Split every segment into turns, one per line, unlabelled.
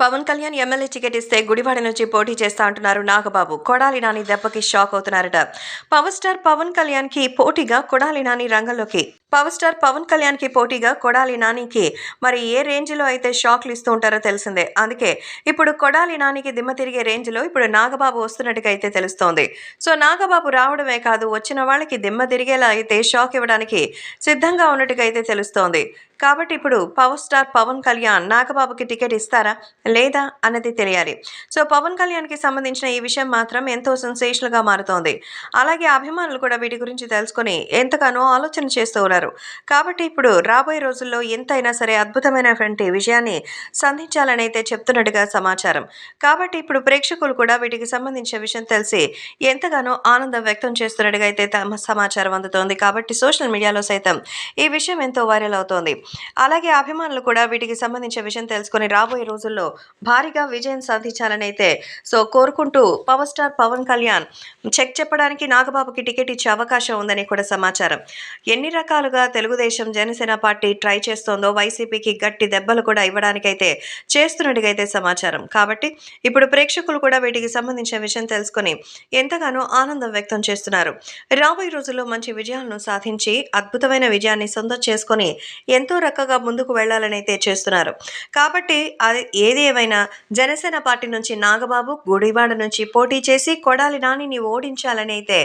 Pawan Kalyan MLA ticket ఇస్తే గుడివాడ నుంచి పోటీ చేస్తా అంటున్నారు నాగబాబు. కొడాలి నాని దెబ్బకి షాక్ అవుతున్నారట. పవర్ స్టార్ పవన్ కళ్యాణ్కి పోటీగా కొడాలి నాని రంగంలోకి. పవర్ స్టార్ పవన్ కళ్యాణ్కి పోటీగా కొడాలి నానికి. మరి ఏ రేంజ్లో అయితే షాక్లు ఇస్తూ ఉంటారో తెలిసిందే. అందుకే ఇప్పుడు కొడాలి నానికి దిమ్మ తిరిగే రేంజ్లో ఇప్పుడు నాగబాబు వస్తున్నట్టుగా అయితే తెలుస్తోంది. సో నాగబాబు రావడమే కాదు వచ్చిన వాళ్ళకి దిమ్మ తిరిగేలా అయితే షాక్ ఇవ్వడానికి సిద్ధంగా ఉన్నట్టుగా అయితే తెలుస్తోంది. కాబట్టి ఇప్పుడు పవర్ స్టార్ పవన్ కళ్యాణ్ నాగబాబుకి టికెట్ ఇస్తారా లేదా అన్నది తెలియాలి. సో పవన్ కళ్యాణ్కి సంబంధించిన ఈ విషయం మాత్రం ఎంతో సెన్సేషనల్గా మారుతోంది. అలాగే అభిమానులు కూడా వీటి గురించి తెలుసుకొని ఎంతగానో ఆలోచన చేస్తూ ఉన్నారు. కాబట్టి ఇప్పుడు రాబోయే రోజుల్లో ఎంతైనా సరే అద్భుతమైనటువంటి విజయాన్ని సంధించాలని అయితే చెప్తున్నట్టుగా సమాచారం. కాబట్టి ఇప్పుడు ప్రేక్షకులు కూడా వీటికి సంబంధించిన విషయం తెలిసి ఎంతగానో ఆనందం వ్యక్తం చేస్తున్నట్టుగా అయితే తమ సమాచారం అందుతోంది. కాబట్టి సోషల్ మీడియాలో సైతం ఈ విషయం ఎంతో వైరల్ అవుతోంది. అలాగే అభిమానులు కూడా వీటికి సంబంధించిన విషయం తెలుసుకొని రాబోయే రోజుల్లో భారీగా విజయం సాధించాలని అయితే సో కోరుకుంటూ power star Pawan Kalyan check చెప్పడానికి నాగబాబుకి టికెట్ ఇచ్చే అవకాశం ఉందని కూడా సమాచారం. ఎన్ని రకాలుగా తెలుగుదేశం జనసేన పార్టీ ట్రై చేస్తోందో వైసీపీకి గట్టి దెబ్బలు కూడా ఇవ్వడానికైతే చేస్తున్నట్టుగా అయితే సమాచారం. కాబట్టి ఇప్పుడు ప్రేక్షకులు కూడా వీటికి సంబంధించిన విషయం తెలుసుకొని ఎంతగానో ఆనందం వ్యక్తం చేస్తున్నారు. రాబోయే రోజుల్లో మంచి విజయాలను సాధించి అద్భుతమైన విజయాన్ని సొంతం చేసుకొని ఎంతో ఎంతో రకంగా ముందుకు వెళ్ళాలని అయితే చేస్తున్నారు. కాబట్టి అది ఏది ఏమైనా జనసేన పార్టీ నుంచి నాగబాబు గుడివాడ నుంచి పోటీ చేసి కొడాలి నానిని ఓడించాలని అయితే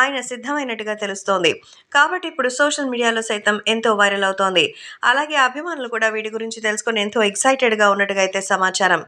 ఆయన సిద్ధమైనట్టుగా తెలుస్తోంది. కాబట్టి ఇప్పుడు సోషల్ మీడియాలో సైతం ఎంతో వైరల్ అవుతోంది. అలాగే అభిమానులు కూడా వీటి గురించి తెలుసుకొని ఎంతో ఎక్సైటెడ్గా ఉన్నట్టుగా అయితే సమాచారం.